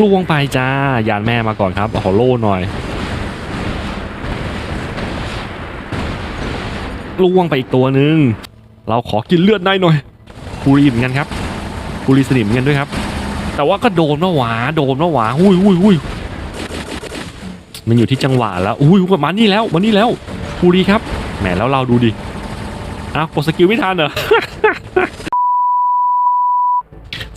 ล่วงไปจ้ายานแม่มาก่อนครับขอโล่หน่อยล่วงไปอีกตัวหนึ่งเราขอกินเลือดได้หน่อยกูรีเหมือนกันครับกูรีสนิมเหมือนกันด้วยครับ แต่ว่าก็โดนมาหวาโดนมาหวาหุ้ยหุ้ยหุ้ยมันอยู่ที่จังหวะแล้วอุ้ยมานี่แล้วมานี่แล้วกูรีครับแหมแล้วเราดูดิอ้าวกดสกิลไม่ทันเหรอ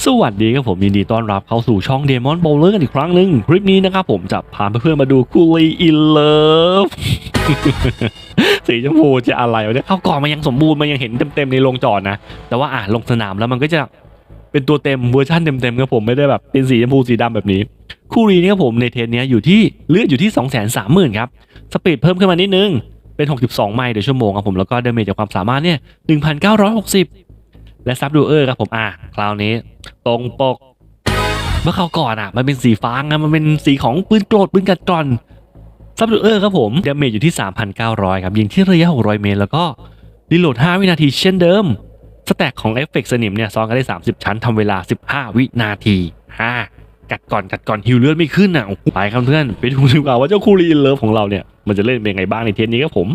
สวัสดีครับผมยินดีต้อนรับเข้าสู่ช่อง Demon Bowler กันอีกครั้งหนึ่งคลิปนี้นะครับผมจะพาเพื่อนๆมาดูคูลีอินเลิฟสีชมพูจะอะไรวะเนี่ยเข้าก่อนมันยังสมบูรณ์มันยังเห็นเต็มๆในโรงจอดนะ แต่ว่าอะลงสนามแล้วมันก็จะเป็นตัวเต็มเวอร์ชันเต็มๆครับผมไม่ได้แบบเป็นสีชมพูสีดำแบบนี้ คูรีนี่ครับผมในเทสเนี้ยอยู่ที่เลือดอยู่ที่ 2 3 0 0 0 0ครับสปีดเพิ่มขึ้นมานิดนึงเป็น 62 ไมล์ต่อชั่วโมงครับผมแล้วก็เดเมจจากความสามารถเนี่ย1,960 และซับดูเออร์ครับผมอะคราวนี้ ตรงปก เมื่อเขาวก่อนอะ มันเป็นสีฟ้าไงมันเป็นสีของปืนโกรธปืนกัดกร่อนซับดูเออร์ครับผมดาเมจอยู่ที่ 3,900 ครับยิงที่ระยะ 600 เมตร แล้วก็รีโหลด 5 วินาทีเช่นเดิม สแต็กของเอฟเฟกต์สนิมเนี่ยซ้อนกันได้ 30 ชั้นทำเวลา 15 วินาทีฮ่ากัดก่อนกัดก่อนฮิวเลือดไม่ขึ้นอะไปครับเพื่อนไปดูดีกว่าว่าเจ้าคูรีเลิฟของเราเนี่ยมันจะเล่นเป็นไงบ้างในเทปนี้ครับผม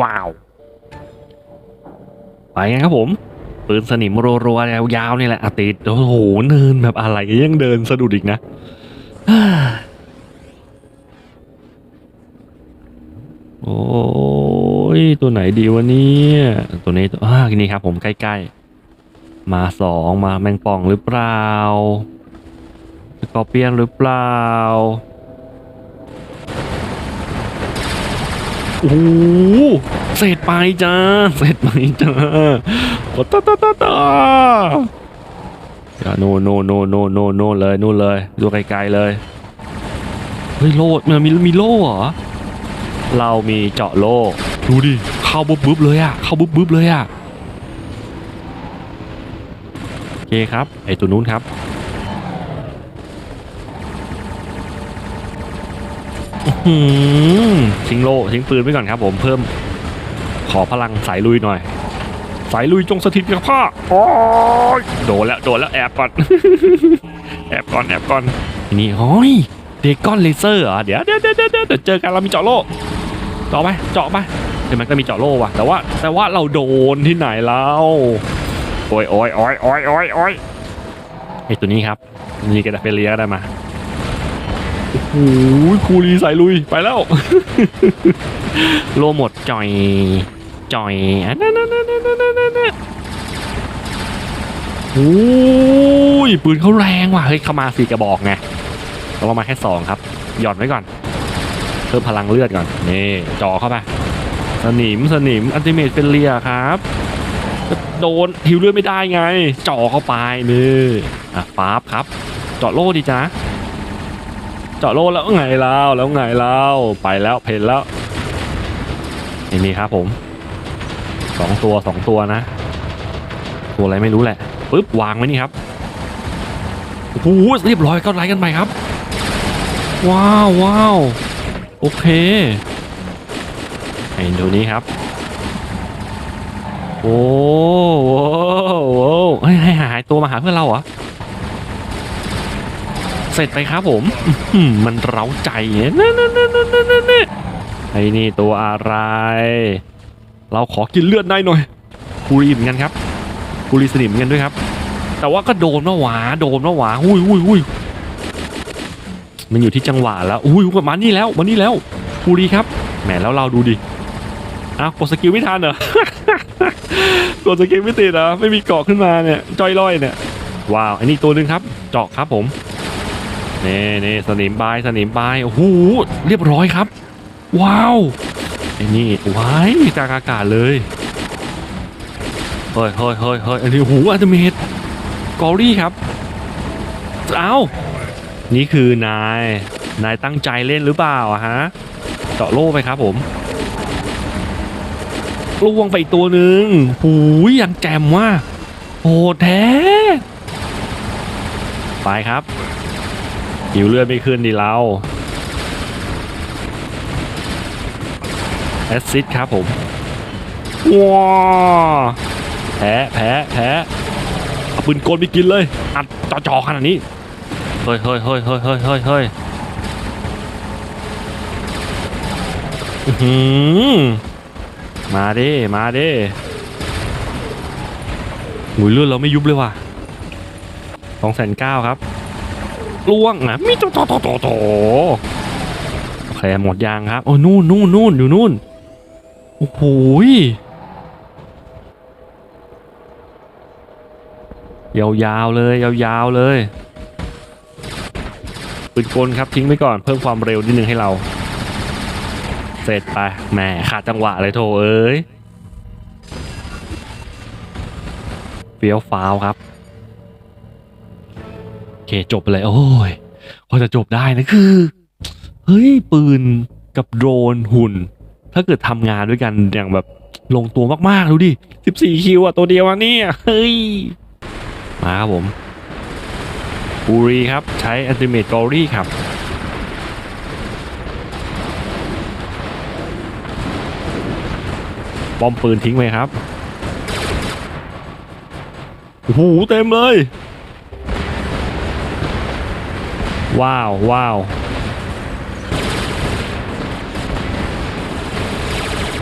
ว้าว ไปกันครับผม ปืนสนิมรัวๆยาวๆนี่แหละอติดโอ้โหเนินแบบอะไรยังเดินสะดุดอีกนะโอ้ยตัวไหนดีวะเนี่ยตัวนี้ตัวอ่านี่ครับผมใกล้ๆ มาสองมาแมงป่องหรือเปล่าสกอร์เปียนหรือเปล่า โอ้โหเสร็จไปจ้าเสร็จไปจ้าโอ้ตาตาตาตาอย่าโน่โน่โน่โน่โน่โน่เลยนู่นเลยดูไกลๆเลยเฮ้ยโล่มันมีมีโล่เหรอเรามีเจาะโล่ดูดิเข้าบุ๊บบุ๊บเลยอะเข้าบุ๊บบุ๊บเลยอะโอเคครับไอตัวนู้นครับอื้อหือ ทิ้งโล่ทิ้งปืนไว้ก่อนครับผมเพิ่มขอพลังสายลุยหน่อย สายลุยจงสถิตกับข้าโอ้ยโดนแล้วโดนแล้วแอบก่อนแอบก่อนแอบก่อนนี้โอ้ยเดก้อนเลเซอร์เหรอเดี๋ยวเดี๋ยวเดี๋ยวเดี๋ยวเดี๋ยวเจอกันเรามีเจาะโล่เจาะไปเจาะไปเดี๋ยวมันก็มีเจาะโล่ว่ะแต่ว่าแต่ว่าเราโดนที่ไหนแล้วโอ้ยโอ้ยโอ้ยโอ้ยโอ้ยโอ้ยไอตัวนี้ครับนี่กระดาษเฟเลียก็ได้มา โอ้โหคูรีสายลุยไปแล้ว โลหมดจ่อยจ่อยนั่นนั่นนั่นนั่นโอ้ยปืนเขาแรงว่ะเฮ้ยเข้ามาสี่กระบอกไงเรามาแค่สองครับ หย่อนไว้ก่อน เพิ่มพลังเลือดก่อน นี่จ่อเข้าไปสนิมสนิมอันติเมตเป็นเลียครับโดนหิวเลือดไม่ได้ไง จ่อเข้าไปนี่อะฟ้าบครับ เจาะโล่ดีจ้า จาะโลแล้วไงเล่าแล้วไงเล่าไปแล้วเพนแล้วนี่นี่ครับผมสองตัวสองตัวนะ ตัวอะไรไม่รู้แหละปึ๊บวางไว้นี่ครับโอ้โหเรียบร้อยก็ไลค์กันไปครับ ว้าวว้าวโอเคไอ้ดูนี้ครับโอ้โหโอ้โหให้หายตัวมาหาเพื่อนเราเหรอ เสร็จไปครับผมมันเร้าใจเนี่ยนั่นไอ้นี่ตัวอะไร เราขอกินเลือดได้หน่อยกูรีเหมือนกันครับกูรีสนิมเหมือนกันด้วยครับ แต่ว่าก็โดนมาหวาโดนมาหวาหุ้ยหุ้ยหุ้ยมันอยู่ที่จังหวะแล้วอุ้ยมานี่แล้วมานี่แล้วกูรีครับแหมแล้วเราดูดิอ้าวกดสกิลไม่ทันเหรอกดสกิลไม่ติดเหรอไม่มีเกาะขึ้นมาเนี่ยจอยลอยเนี่ยว้าวอันนี้ตัวหนึ่งครับ เจาะครับผม นี่นี่สนิมบายสนิมบายโอ้โหเรียบร้อยครับ ว้าวไอ้นี่ว้ายจากอากาศเลยเฮ้ยเฮ้ยเฮ้ยเฮ้ยอันนี้โอ้โหอัตเมทกอรี่ครับเอ้านี่คือนาย นายตั้งใจเล่นหรือเปล่าฮะเจาะโล่ไปครับผมล่วงไปตัวหนึ่งหูยยังแจมว่าโหแท้ ไปครับ หิวเลือดไม่ขึ้นดีเราแอซซิดครับผมว้าแพ้แพ้แพ้เอาปืนกลไปกินเลย อัดจ่อๆขนาดนี้ เฮ้ยเฮ้ยเฮ้ยเฮ้ยเฮ้ยเฮ้ยเฮ้ยอื้อหือมาดิ มาดิหุยเลือดเราไม่ยุบเลยว่ะสองแสนเก้าครับ ล่วงนะมิโตโตโตโตโตโอเคหมดยางครับโอ้นู่นนู่นนู่นอยู่นู่นโอ้โหยยาวๆเลยยาวๆเลยปืนกลครับทิ้งไว้ก่อนเพิ่มความเร็วนิดนึงให้เรา เสร็จไปแหมขาดจังหวะเลยโถเอ้ยเฟี้ยวฟ้าวครับ จบไปเลย โอ้ยพอจะจบได้นะคือ เฮ้ย ปืนกับโดรนหุ่น ถ้าเกิดทำงานด้วยกันอย่างแบบลงตัวมากๆ ดูดิ 14 คิวอะ ตัวเดียวอะเนี่ย เฮ้ย มาครับผมบูรีครับ ใช้ Ultimate Glory ครับบอมปืนทิ้งไว้ครับโอ้โหเต็มเลย ว้าวว้าว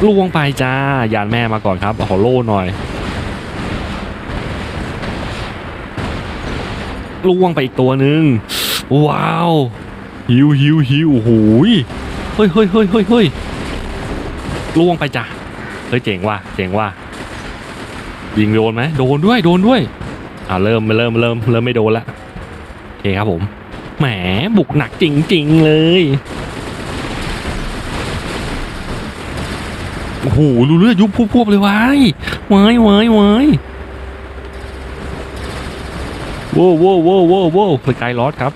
ล่วงไปจ้ายานแม่มาก่อนครับขอโล่หน่อยล่วงไปอีกตัวหนึ่งว้าวฮิวฮิวฮิวโอ้โหยเฮ้ยเฮ้ยเฮ้ยเฮ้ยเฮ้ยล่วงไปจ้ะเฮ้ยเจ๋งว่ะเจ๋งว่ะยิงโดนไหมโดนด้วยโดนด้วยอ่าเริ่มเริ่มเริ่มเริ่มไม่โดนละโอเคครับผม แหมบุกหนักจริง ๆ เลยโอ้โหดูเลือดยุบพวบๆเลยวายวายวายวายโว้วโว้วโว้วโว้วโว้วสกายลอสครับ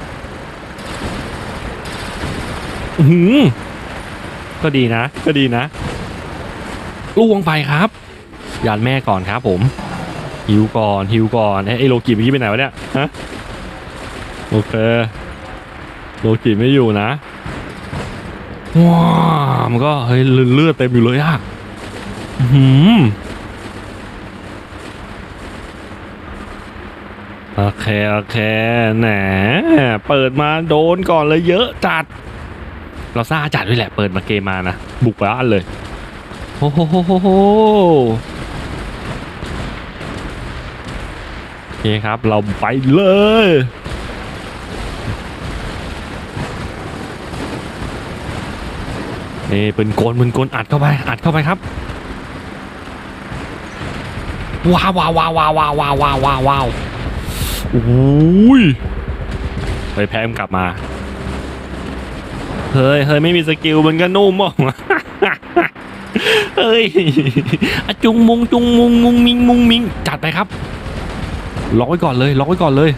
อื้อหือก็ดีนะ ก็ดีนะล่วงไปครับยานแม่ก่อนครับผมฮิวก่อนฮิวก่อนเอ้ยไอ้โลกิเมื่อกี้ไปไหนวะเนี่ยฮะโอเค โลกิไม่อยู่นะว้ามันก็เฮ้ยเลือดเต็มอยู่เลยอะหืมโอเคโอเคแหนเปิดมาโดนก่อนเลยเยอะจัด เราซ่าจัดด้วยแหละเปิดมาเกมมานะ บุกไปอันเลยโอ้โหโหโหโหโอเคครับเราไปเลย นี่เป็นโกนเป็นโกนอัดเข้าไปอัดเข้าไปครับว้าวว้าวว้าวว้าวว้าวว้าวว้าวว้าวว้าวโอ้ยไปแพ้มกลับมา เฮ้ยเฮ้ยไม่มีสกิลมันก็นุ่มอะเฮ้ยจุงมุงจุงมุงมุงมิงมุงมิงจัดไปครับล็อกไว้ก่อนเลยล็อกไว้ก่อนเลย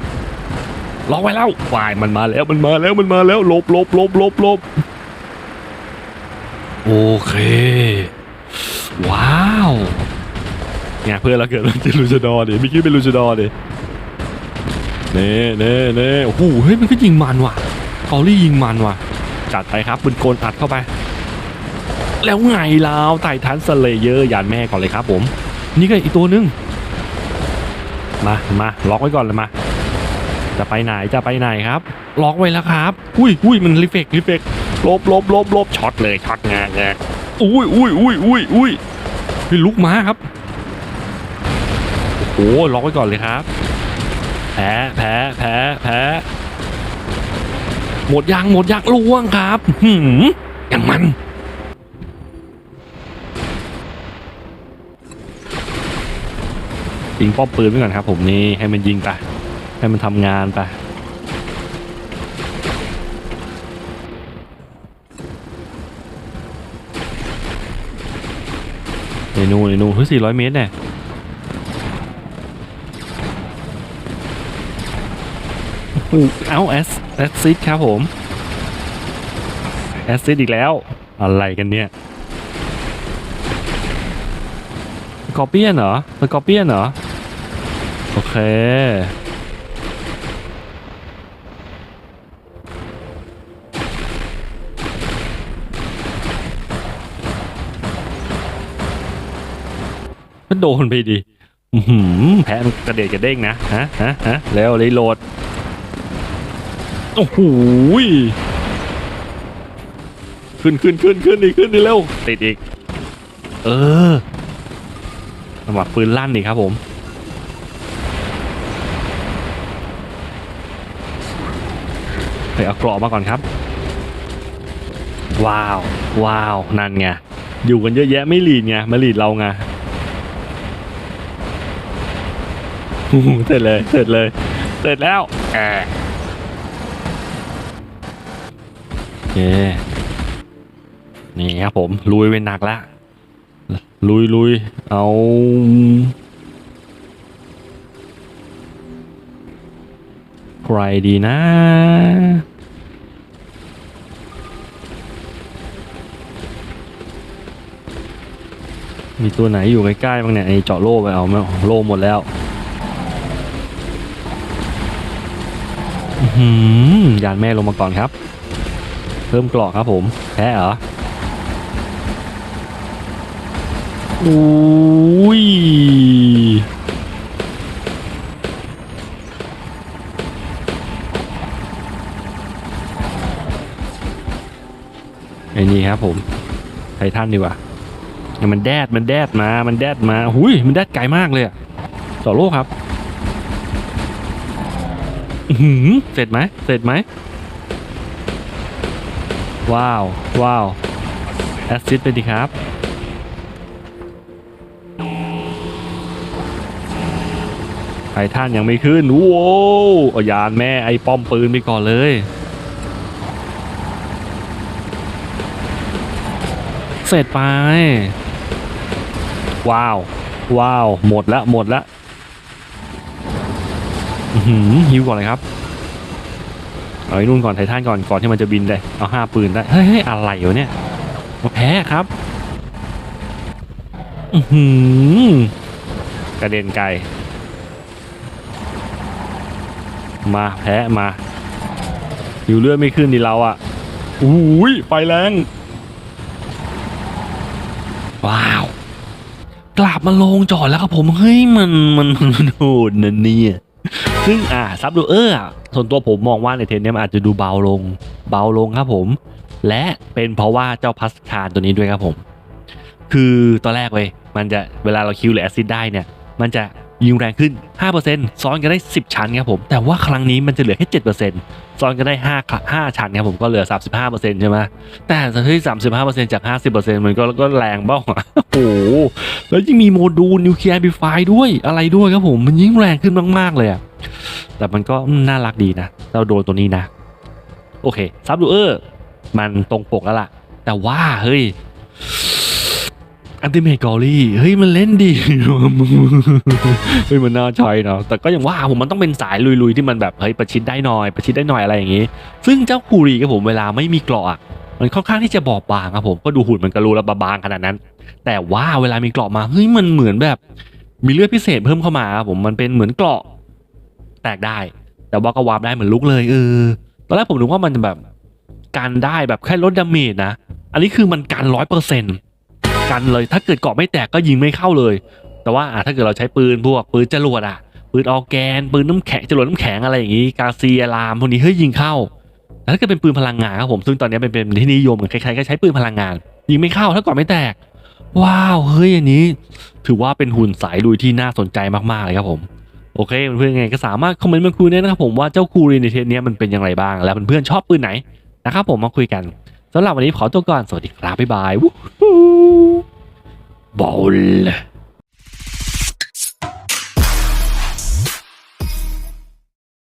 ล็อกไว้แล้ววายมันมาแล้วมันมาแล้วมันมาแล้วลบลบลบลบลบ โอเค ว้าวเนี่ยเพื่อนเราเกิดเป็นลูชดอดิไม่คิดเป็นลูชดอดิเน่เน่เน่โอ้โหเฮ้ยมันก็ยิงมันว่ะกอรี่ยิงมันว่ะ จัดไปครับปืนโกนอัดเข้าไป แล้วไงแล้วไททันสเลเยอร์ยานแม่ก่อนเลยครับผม นี่ก็อีกตัวนึง มามาล็อกไว้ก่อนเลยมา จะไปไหนจะไปไหนครับ ล็อกไว้แล้วครับ อุ้ยอุ้ยมันรีเฟกรีเฟก ลบลบลบลบช็อตเลยช็อตงานงอุ้ยอุ้ยอุ้ยอุ้ยอุ้ยเฮ้ยลุกมาครับโอ้ล็อกไว้ก่อนเลยครับ แพ้แพ้แพ้แพ้หมดยางหมดยางล่วงครับหืมอย่างมันยิงป้อมปืนไว้ก่อนครับผมนี่ให้มันยิงไป ให้มันทำงานไป ไอ้นูไอ้นูเฮ้ยสี่ร้อยเมตรเนี่ยเอาแอสแอสซิดครับผมแอสซิดอีกแล้ว อะไรกันเนี่ยกอเปียนเหรอสกอเปียนเหรอ โอเค ก็โดนไปดิแพ้มันกระเดกกระเด้งนะฮะฮะฮะแล้วรีโหลดโอ้โหขึ้นขึ้นขึ้นขึ้นอีกขึ้นอีเร็วติดอีก เออจังหวะปืนลั่นอีครับผมเฮ้ยเอาเกรอบมาก่อนครับ ว้าว ว้าว นั่นไง อยู่กันเยอะแยะไม่หลีดไง มาหลีดเราไง อู้หู เสร็จเลยเสร็จเลย เสร็จแล้วแอเคนี่ครับผม ลุยเป็นหนักล้วลุยลุยเอาใครดีนะมีตัวไหนอยู่ใกล้ๆบ้างเนี่ยไอเจาะโล่ไปเอาไม่โล่หมดแล้วอื้อหือ ยานแม่ลงมาก่อนครับ เพิ่มกราะครับผม แพ้เหรออุ้ยไอ้นี่ครับผมไททันดีกว่าเนี่ยมันแดดมันแดดมา มันแดดมา หุยมันแดดไกลมากเลยอะต่อโลกครับ หือเสร็จไหมเสร็จไหม ว้าว ว้าว แอสซิดไปดีครับ ไททันยังไม่ขึ้น โว้วอายานแม่ไอ้ป้อมปืนไปก่อนเลยเสร็จไป ว้าว ว้าว หมดละหมดละ ฮิวก่อนเลยครับเอาไอ้นู่นก่อนไททันก่อนก่อนที่มันจะบินได้เอาห้าปืนได้เฮ้ยอะไรวะเนี่ยมาแพ้ครับอือหือกระเด็นไกลมาแพ้มาหิวเลือดไม่ขึ้นดิเราอะอุ้ยไฟแรงว้าวกลับมาลงจอดแล้วครับผมเฮ้ยมันมันมันโหดนะเนี่ย ซึ่งอ่าซับดูเออร์ส่วนตัวผมมองว่าในเทนเนี้ยมันอาจจะดูเบาลง เบาลงครับผม และเป็นเพราะว่าเจ้าพัสคารตัวนี้ด้วยครับผม คือตอนแรกเว้ยมันจะเวลาเราคิวหรือแอซิดได้เนี่ย มันจะยิงแรงขึ้น 5%ซ้อนกันได้ 10 ชั้นครับผม แต่ว่าครั้งนี้มันจะเหลือแค่ 7%ซ้อนกันได้5ครั้ง5ชั้นครับผมก็เหลือ 35%ใช่ไหมแต่เฮ้ย35%จาก 50%มันก็ก็แรงบ้าอะโอ้โห แล้วยังมีโมดูลนิวเคลียร์แอมพลิฟายด้วยอะไรด้วยครับผม มันยิ่งแรงขึ้นมาก ๆ เลยอะ แต่มันก็น่ารักดีนะ เราโดนตัวนี้นะ โอเคซับดูเออร์มันตรงปกแล้วล่ะ แต่ว่าเฮ้ยอันติเมกอรี่เฮ้ยมันเล่นดีเฮ้ยมันน่าใช้เนาะแต่ก็อย่างว่าผมมันต้องเป็นสายลุยๆที่มันแบบเฮ้ยประชิดได้หน่อยประชิดได้หน่อยอะไรอย่างงี้ ซึ่งเจ้าคูรีครับผมเวลาไม่มีเกราะอะมันค่อนข้างที่จะบอบบางครับผมก็ดูหุ่นมันกระรูระบางขนาดนั้น แต่ว่าเวลามีเกราะมาเฮ้ยมันเหมือนแบบ มีเลือดพิเศษเพิ่มเข้ามาครับผมมันเป็นเหมือนเกราะ ตกได้ แต่ว่าก็วาร์ปได้เหมือนลุกเลยเออตอนแรกผมนึกว่ามันจะแบบกันได้แบบแค่ลดดาเมจนะ อันนี้คือมันกันร้อยเปอร์เซ็นต์กันเลยถ้าเกิดเกาะไม่แตกก็ยิงไม่เข้าเลย แต่ว่าถ้าเกิดเราใช้ปืนพวกปืนจรวดอะปืนออร์แกน ปืนน้ำแข็งจรวดน้ำแข็งอะไรอย่างงี้ กาเซียลามพวกนี้เฮ้ยยิงเข้าแต่ถ้าเกิดเป็นปืนพลังงานครับผมซึ่งตอนนี้เป็นเป็นที่นิยมกันใครๆก็ใช้ปืนพลังงาน ยิงไม่เข้าถ้าเกาะไม่แตก ว้าวเฮ้ยอันนี้ ถือว่าเป็นหุ่นสายลุยที่น่าสนใจมากๆเลยครับผม โอเคเพื่อนๆไงก็สามารถคอมเมนต์มาคุยได้นะครับผมว่าเจ้าคูรีในเทปนี้มันเป็นอย่างไรบ้าง แล้วเพื่อนๆชอบปืนไหนนะครับผมมาคุยกันสำหรับวันนี้ขอตัวก่อนสวัสดีครับบ๊ายบายวู้ฮู้บอล